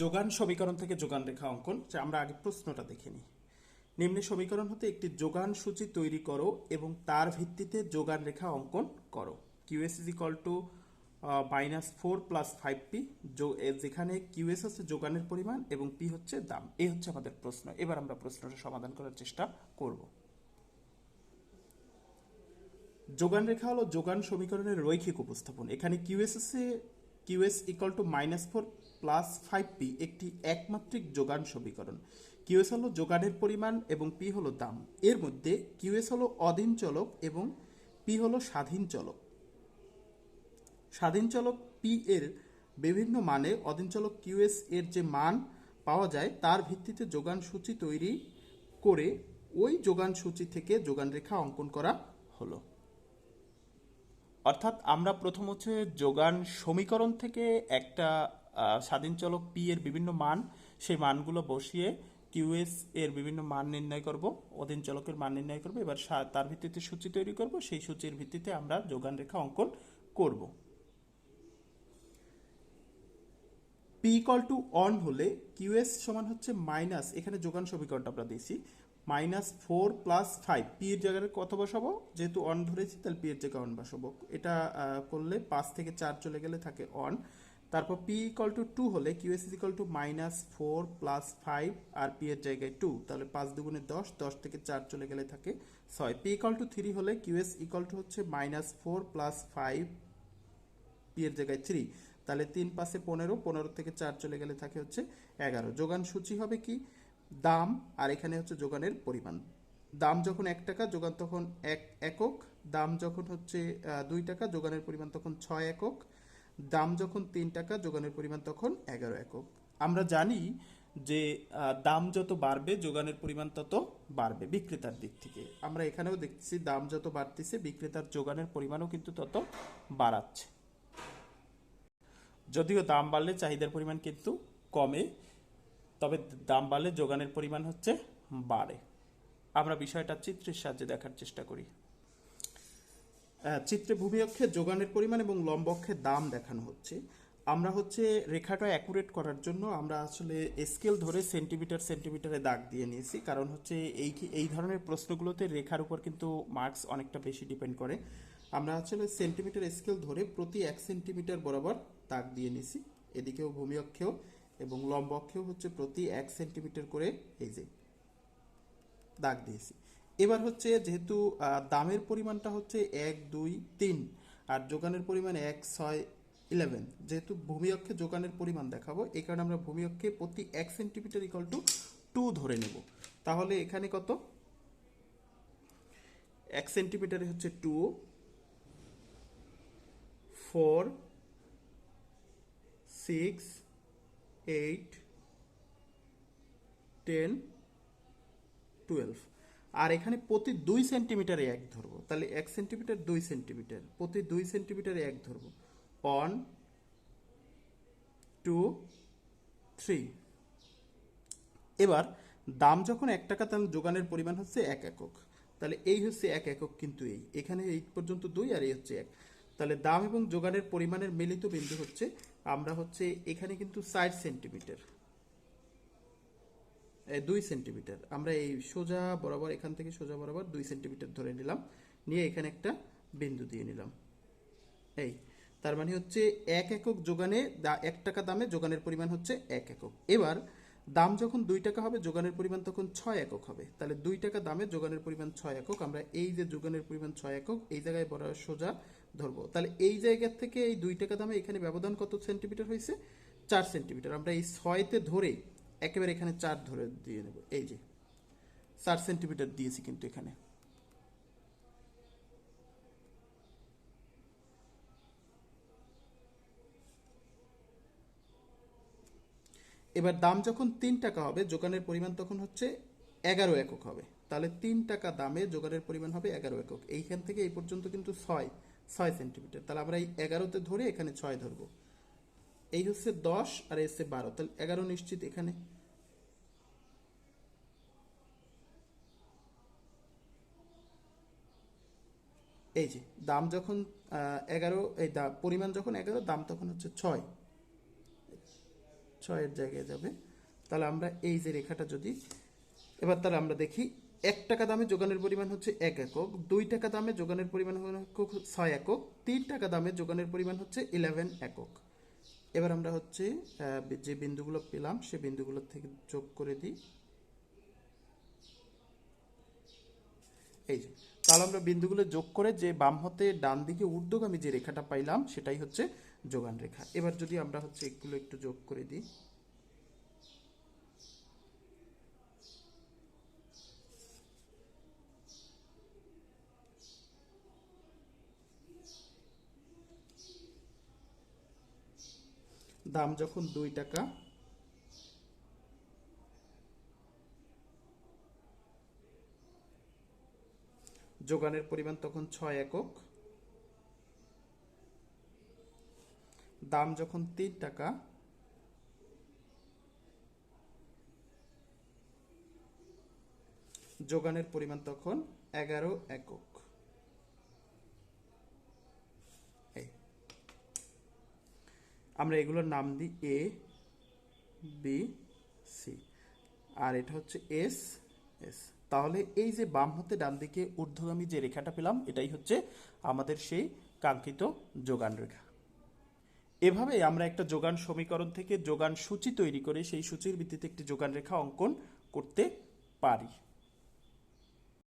যোগান সমীকরণ থেকে যোগান রেখা অঙ্কন, যে আমরা আগে প্রশ্নটা দেখে নিই। নিম্নে সমীকরণ হতে একটি যোগান সূচি তৈরি করো এবং তার ভিত্তিতে যোগান রেখা অঙ্কন করো। QS is equal to minus four plus five P যেখানে কিউএস হচ্ছে যোগানের পরিমাণ এবং পি হচ্ছে দাম। এই হচ্ছে আমাদের প্রশ্ন। এবার আমরা প্রশ্নটা সমাধান করার চেষ্টা করব। যোগান রেখা হলো যোগান সমীকরণের রৈখিক উপস্থাপন। এখানে কিউএস এসে QS equal to minus four plus five P একটি একমাত্রিক যোগান সমীকরণ। কিউএস হলো যোগানের পরিমাণ এবং পি হলো দাম। এর মধ্যে কিউএস হলো অধীন চলক এবং পি হলো স্বাধীন চলক। স্বাধীন চলক পি এর বিভিন্ন মানে অধীন চলক কিউএস এর যে মান পাওয়া যায়, তার ভিত্তিতে যোগান সূচি তৈরি করে ওই যোগান সূচি থেকে যোগান রেখা অঙ্কন করা হলো। অর্থাৎ আমরা প্রথম হচ্ছে যোগান সমীকরণ থেকে একটা স্বাধীন চলক পি এর বিভিন্ন মান, সেই মানগুলো বসিয়ে কিউএস এর বিভিন্ন মান নির্ণয় করব, অধীন চলকের মান নির্ণয় করব, এবার তার ভিত্তিতে সূচি তৈরি করব, সেই সূচির ভিত্তিতে আমরা যোগান রেখা অঙ্কন করব। পি ইকল টু অন হলে কিউএস সমান হচ্ছে মাইনাস এখানে যোগান সমীকরণটা আমরা দিয়েছি minus four plus five P এর জায়গায় কত বসাবো? যেহেতু অন ধরেছি, তাহলে পি এর জায়গায় অন বসাবো। এটা করলে পাঁচ থেকে চার চলে গেলে থাকে অন তারপর পি ইকল টু টু হলে QS is equal to minus four plus five R P এর জায়গায় টু তাহলে পাঁচ দুগুণে দশ দশ থেকে চার চলে গেলে থাকে ছয়। পি ইকল টু থ্রি হলে কিউএস ইকল টু হচ্ছে minus four plus five P এর জায়গায় থ্রি তাহলে তিন পাশে পনেরো পনেরো থেকে চার চলে গেলে থাকে হচ্ছে এগারো। যোগান সূচি হবে কি? দাম, আর এখানে হচ্ছে যোগানের পরিমাণ। দাম যখন এক টাকা, যোগান তখন এক একক, দাম যখন হচ্ছে দুই টাকা, যোগানের পরিমাণ তখন ছয় একক দাম যখন তিন টাকা, যোগানের পরিমাণ তখন এগারো একক। আমরা জানি যে দাম যত বাড়বে, যোগানের পরিমাণ তত বাড়বে বিক্রেতার দিক থেকে। আমরা এখানেও দেখছি দাম যত বাড়তেছে, বিক্রেতার যোগানের পরিমাণও কিন্তু তত বাড়াচ্ছে। যদিও দাম বাড়লে চাহিদার পরিমাণ কিন্তু কমে, তবে দাম বাড়লে যোগানের পরিমাণ হচ্ছে বাড়ে। আমরা বিষয়টা চিত্রের সাহায্যে দেখার চেষ্টা করি। চিত্রে ভূমি অক্ষে যোগানের পরিমাণ এবং লম্ব দাম দেখানো হচ্ছে। আমরা হচ্ছে রেখাটা অ্যাকুরেট করার জন্য আমরা আসলে স্কেল ধরে সেন্টিমিটার সেন্টিমিটারে দাগ দিয়ে নিয়েছি। কারণ হচ্ছে এই এই ধরনের প্রশ্নগুলোতে রেখার উপর কিন্তু মার্কস অনেকটা বেশি ডিপেন্ড করে। আমরা আসলে সেন্টিমিটার স্কেল ধরে প্রতি এক সেন্টিমিটার বরাবর দাগ দিয়ে নিয়েছি। এদিকেও ভূমি অক্ষেও এবং লম্ব অক্ষেও হচ্ছে প্রতি এক সেন্টিমিটার করে এই যে দাগ দিয়েছি। এবার হচ্ছে যেহেতু দামের পরিমাণটা হচ্ছে এক, দুই, তিন, আর যোগানের পরিমাণ এক, ছয় ইলেভেন যেহেতু ভূমি অক্ষে যোগানের পরিমাণ দেখাবো, এই কারণে আমরা ভূমি অক্ষে প্রতি এক সেন্টিমিটার ইকাল টু টু ধরে নেব। তাহলে এখানে কত? এক সেন্টিমিটারে হচ্ছে two four six eight ten twelve আর এখানে প্রতি দুই সেন্টিমিটারে এক ধরবো। তাহলে এক সেন্টিমিটার, দুই সেন্টিমিটার। প্রতি দুই সেন্টিমিটারে এক ধরবো। One, two, three. এবার দাম যখন এক টাকা তাহলে যোগানের পরিমাণ হচ্ছে এক একক। তাহলে এই হচ্ছে এক একক কিন্তু এই। এখানে এই পর্যন্ত দুই আর এই হচ্ছে এক। তাহলে দাম এবং যোগানের পরিমাণের মিলিত বিন্দু হচ্ছে, আমরা হচ্ছে এখানে কিন্তু ষাট সেন্টিমিটার। দুই সেন্টিমিটার। আমরা এই সোজা বরাবর, এখান থেকে সোজা বরাবর দুই সেন্টিমিটার ধরে নিলাম। নিয়ে এখানে একটা বিন্দু দিয়ে নিলাম। এই, তার মানে হচ্ছে এক একক যোগানে এক টাকা দামে যোগানের পরিমাণ হচ্ছে এক একক। এবার, দাম যখন দুই টাকা হবে, যোগানের পরিমাণ তখন ছয় একক হবে। তাহলে দুই টাকা দামে যোগানের পরিমাণ ছয় একক, আমরা এই যে যোগানের পরিমাণ ছয় একক, এই জায়গায় বড় সোজা ধরবো। তাহলে এই জায়গা থেকে এই দুই টাকা দামে এখানে ব্যবধান কত সেন্টিমিটার হয়েছে? চার সেন্টিমিটার। আমরা এই ছয়তে ধরে একেবারে এখানে চার ধরে দিয়ে নেব। এই যে, চার সেন্টিমিটার দিয়েছি কিন্তু এখানে। এবার দাম যখন তিন টাকা হবে, যোগানের পরিমাণ তখন হচ্ছে এগারো একক হবে। তাহলে তিন টাকা দামে যোগানের পরিমাণ হবে এগারো একক। এইখান থেকে এই পর্যন্ত কিন্তু ছয় ছয় সেন্টিমিটার। তাহলে আমরা এই এগারোতে ধরে এখানে ছয় ধরবো। এই হচ্ছে দশ আর হচ্ছে বারো। তাহলে এগারো নিশ্চিত এখানে। এই যে, দাম যখন এগারো, এই দা, পরিমাণ যখন এগারো, দাম তখন হচ্ছে ছয়। ছয়ের জায়গায় যাবে। তাহলে আমরা এই যে রেখাটা যদি, এবার তাহলে আমরা দেখি, এক টাকা দামে যোগানের পরিমাণ হচ্ছে এক একক, দুই টাকা দামে যোগানের পরিমাণ ছয় একক, তিন টাকা দামে যোগানের পরিমাণ হচ্ছে ইলেভেন একক। এবার আমরা হচ্ছে যে বিন্দুগুলো পেলাম, সে বিন্দুগুলো থেকে যোগ করে দিই। এই যে, তাহলে আমরা বিন্দুগুলো যোগ করে যে বাম হতে ডান দিকে ঊর্ধ্বগামী যে রেখাটা পাইলাম, সেটাই হচ্ছে যোগান রেখা। এবার যদি আমরা হচ্ছে এগুলো একটু যোগ করে দিই। দাম যখন দুই টাকা, যোগানের পরিমাণ তখন ছয় একক, দাম যখন তিন টাকা, যোগানের পরিমাণ তখন এগারো একক এই আমরা এগুলোর নাম দিই এ বি সি আর এটা হচ্ছে এস এস তাহলে এই যে বাম হাতে ডান দিকে ঊর্ধ্বগামী যে রেখাটা পেলাম, এটাই হচ্ছে আমাদের সেই কাঙ্ক্ষিত যোগান রেখা। এভাবে আমরা একটা যোগান সমীকরণ থেকে যোগান সূচি তৈরি করে সেই সূচির ভিত্তিতে একটি যোগান রেখা অঙ্কন করতে পারি।